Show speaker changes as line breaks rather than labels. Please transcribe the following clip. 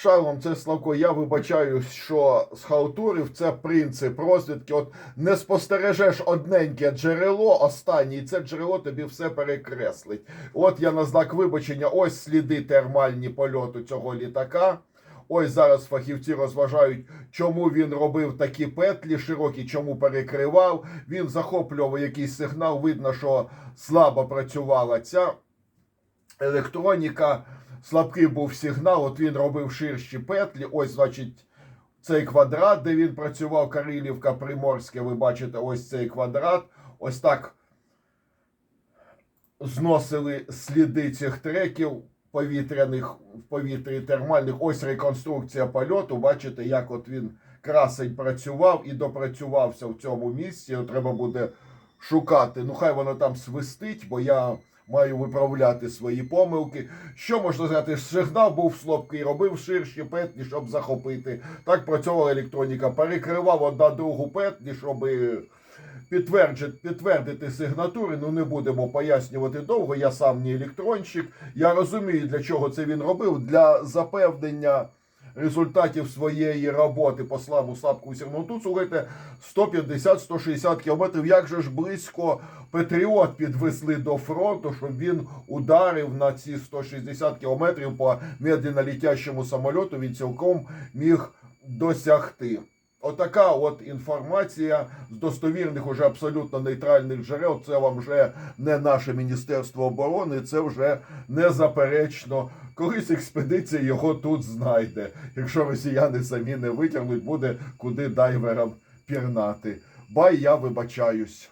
Шалом, це Славко. Я вибачаю, що схалтурив це принцип розвідки. От не спостережеш одненьке джерело, останнє, і це джерело тобі все перекреслить. От я на знак вибачення, ось сліди термальні польоту цього літака. Ось зараз фахівці розважають, чому він робив такі петлі широкі, чому перекривав. Він захоплював якийсь сигнал. Видно, що слабо працювала ця електроніка. Слабкий був сигнал, от він робив ширші петлі. Ось, значить, цей квадрат, де він працював, Карилівка, Приморське, ви бачите, ось цей квадрат. Ось так зносили сліди цих треків повітряних в повітрі термальних. Ось реконструкція польоту. Бачите, як от він красень працював і допрацювався в цьому місці. Треба буде шукати. Ну, хай воно там свистить, бо я маю виправляти свої помилки. Що можна сказати? Сигнал був слабкий, робив ширші петлі, щоб захопити. Так працювала електроніка. Перекривав одна другу петлі, щоб підтвердити, підтвердити сигнатури. Ну не будемо пояснювати довго. Я сам не електронщик. Я розумію, для чого це він робив. Для запевнення результатів своєї роботи послав у слабку тут слухайте 150-160 кілометрів. Як же ж близько Петріот підвезли до фронту, щоб він ударив на ці 160 кілометрів по медленно літящому самольоту. Він цілком міг досягти. Отака от інформація з достовірних, уже абсолютно нейтральних джерел. Це вам вже не наше Міністерство оборони, це вже незаперечно. Колись експедиція його тут знайде. Якщо росіяни самі не витягнуть, буде куди дайверам пірнати. Бай, я вибачаюсь.